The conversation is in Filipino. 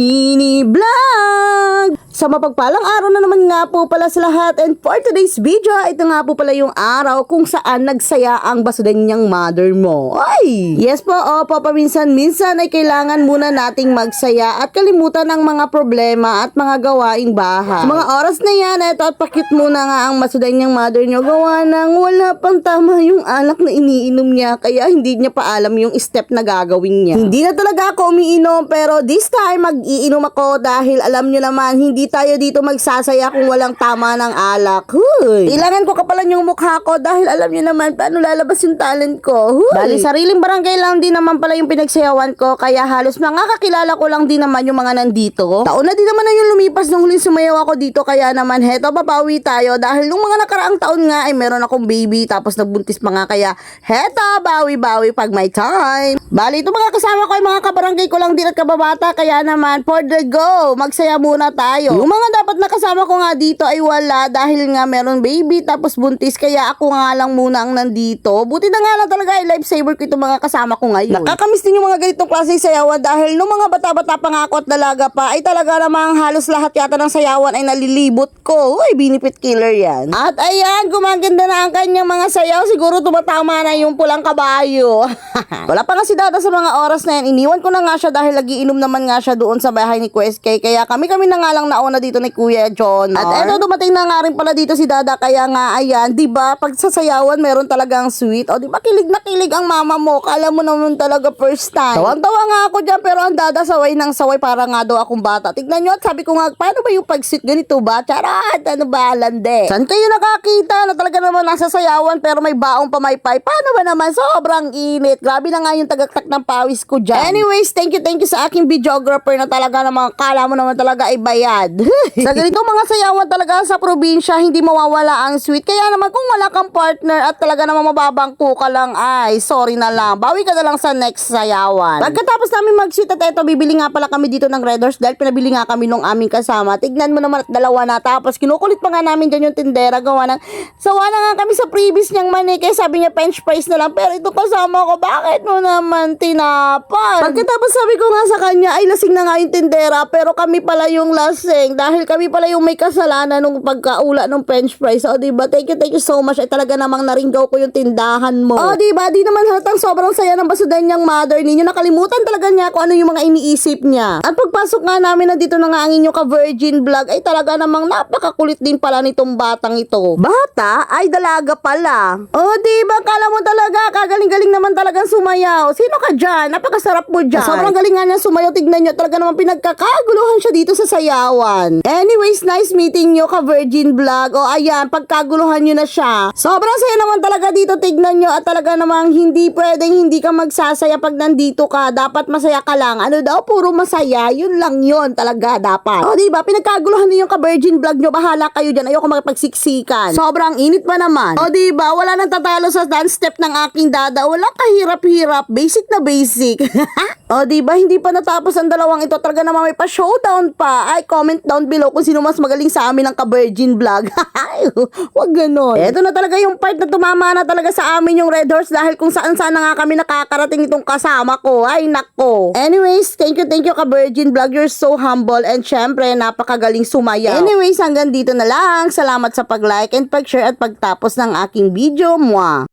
Mini Vlog! Sa mapagpalang araw na naman nga po pala sa lahat and for today's video, ito nga po pala yung araw kung saan nagsaya ang basudan niyang mother mo. Ay! Yes po, opo, paminsan-minsan ay kailangan muna nating magsaya at kalimutan ang mga problema at mga gawaing bahay. Sa mga oras na yan, ito at pakit muna nga ang masudan niyang mother niyo gawa nang wala pang tama yung alak na iniinom niya kaya hindi niya pa alam yung step na gagawin niya. Hindi na talaga ako umiinom pero this time mag-iinom ako dahil alam niyo naman hindi tayo dito magsasaya kung walang tama ng alak. Huy! Kailangan ko kapalan yung mukha ko dahil alam niyo naman paano lalabas yung talent ko. Huy! Bali, sariling barangay lang din naman pala yung pinagsayawan ko kaya halos mga kakilala ko lang din naman yung mga nandito. Taon na din naman na yung lumipas nung huling sumayaw ako dito kaya naman heto babawi tayo dahil nung mga nakaraang taon nga ay meron akong baby tapos nagbuntis pa nga kaya heto bawi-bawi pag may time. Bali, ito mga kasama ko ay mga kabarangay ko lang din at kababata kaya naman for the go, magsaya muna tayo. Yung mga dapat nakasama ko nga dito ay wala dahil nga meron baby tapos buntis kaya ako nga lang muna ang nandito. Buti na nga lang talaga ay lifesaver ko itong mga kasama ko ngayon. Nakakamiss din yung mga ganitong klase sayawan dahil nung mga bata-bata pa nga ako at dalaga pa ay talaga namang halos lahat yata ng sayawan ay nalilibot ko. Uy, benefit killer yan. At ayan, gumaganda na ang kanyang mga sayaw. Siguro tumatama na yung pulang kabayo. Wala pa nga si Dada sa mga oras na yan. Iniwan ko na nga siya dahil nagiinom naman nga siya doon sa bahay ni Quest. Kaya kami-kami na nga lang nauna dito ni Kuya John. At eto, dumating na nga rin pala dito si Dada. Kaya nga, ayan, di ba pag sa sayawan meron talagang sweet. O di ba kilig na kilig ang mama mo. Kala mo naman talaga first time. Tawang-tawa nga ako dyan pero ang Dada saway ng saway para nga daw akong bata. Tignan nyo at sabi ko nga, paano ba yung pag-sweet ganito ba? Charot! Ano ba, lande? Saan kayo nakakita na talaga naman nasa sayawan pero may baong pamaypay? Paano ba naman? Sobrang init. Grabe na nga yung tagaktak ng pawis ko dyan. Anyways, thank you, thank you sa aking videographer na talaga naman, kala mo naman talaga ay bayad. sa ganitong mga sayawan talaga sa probinsya, hindi mawawala ang sweet. Kaya naman kung wala kang partner at talaga naman mababangko ka lang, ay, sorry na lang. Bawi ka na lang sa next sayawan. Pagkatapos namin mag-sweet at eto, bibili nga pala kami dito ng Red Horse dahil pinabili nga kami nung aming kasama. Tignan mo naman at dalawa na. Tapos kinukulit pa nga namin dyan yung tindera. Gawa ng, sawa na nga kami sa previous niyang mani. Kaya sabi niya, french fries na lang. Pero ito kasama ko, bakit mo naman tinapan? Pagkatapos sabi ko nga sa kanya, ay lasing na nga yung tindera. Pero kami pala yung lasing. Dahil kami pala yung may kasalanan nung pagkaula ng french fries. O diba, thank you, thank you so much. Ay talaga namang naringgaw ko yung tindahan mo. O diba, di naman halatang sobrang saya ng basudan niyang mother ninyo. Nakalimutan talaga niya kung ano yung mga iniisip niya. At pagpasok nga namin na dito na nga ang inyong ka-virgin vlog, ay talaga namang napakakulit din pala nitong batang ito. Bata? Ay dalaga pala. O diba, kala mo talaga, kagaling-galing naman talagang sumayaw. Sino ka dyan? Napakasarap mo dyan. Sobrang galing nga niya sumayaw. Tignan niyo, talaga naman pinagkakaguluhan siya dito sa sayawan. Anyways, nice meeting nyo ka-virgin vlog. O ayan, pagkaguluhan nyo na siya. Sobrang saya naman talaga dito. Tignan nyo at talaga namang hindi pwedeng hindi ka magsasaya pag nandito ka. Dapat masaya ka lang. Ano daw, puro masaya. Yun lang yun talaga dapat. O diba, pinagkaguluhan niyo yung ka-virgin vlog nyo. Bahala kayo dyan. Ayoko makipagsiksikan. Sobrang init pa naman. O diba, wala nang tatalo sa dance step ng aking dada. Wala kahirap-hirap. Basic na basic. o diba, hindi pa natapos ang dalawang ito. Talaga naman may pa-showdown pa. Ay, comment down below kung sino mas magaling sa amin ng ka-virgin vlog. Huwag ganon. Eto na talaga yung part na tumama na talaga sa amin yung Red Horse dahil kung saan saan na nga kami nakakarating itong kasama ko. Ay, nako. Anyways, thank you, thank you ka-virgin vlog. You're so humble and syempre, napakagaling sumayaw. Anyways, hanggang dito na lang. Salamat sa pag-like and pag-share at pagtapos ng aking video. Mwah!